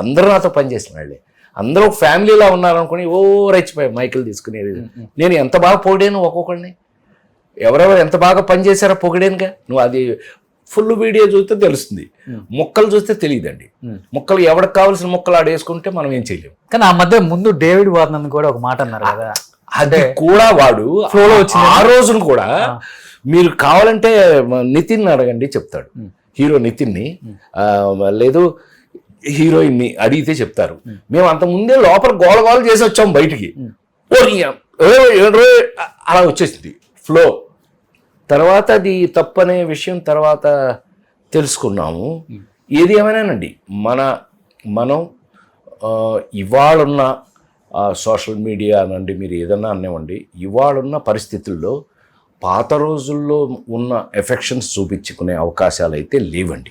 అందరూ నాతో పనిచేసిన వాళ్ళే అందరూ ఫ్యామిలీలా ఉన్నారనుకుని ఓ రెచ్చిపోయి మైకిల్ తీసుకునేది. నేను ఎంత బాగా పొగిడాను ఒక్కొక్కడిని? ఎవరెవరు ఎంత బాగా పనిచేశారో పొగిడానుగా? నువ్వు అది ఫుల్ వీడియో చూస్తే తెలుస్తుంది. ముక్కలు చూస్తే తెలియదండి. ముక్కలు ఎవరికి కావాల్సిన ముక్కలు ఆడేసుకుంటే మనం ఏం చేయలేము కానీ ఆ మధ్య ముందు డేవిడ్ వార్నన్ కూడా ఒక మాట అన్నారు కదా. అది కూడా వాడు వచ్చింది. ఆ రోజున కూడా మీరు కావాలంటే నితిన్ అడగండి చెప్తాడు. హీరో నితిన్ని. లేదు హీరోయిన్ని అడిగితే చెప్తారు. మేము. అంత ముందే లోపల గోల గోల చేసి వచ్చాం బయటికి. అలా వచ్చేసింది. ఫ్లో. తర్వాత అది తప్పనే విషయం తర్వాత తెలుసుకున్నాము. ఏది ఏమైనానండి? మన మనం ఇవాళున్న సోషల్ మీడియా అనండి మీరు ఏదన్నా అనివ్వండి ఇవాళున్న పరిస్థితుల్లో పాత రోజుల్లో ఉన్న ఎఫెక్షన్స్ చూపించుకునే అవకాశాలు అయితే లేవండి.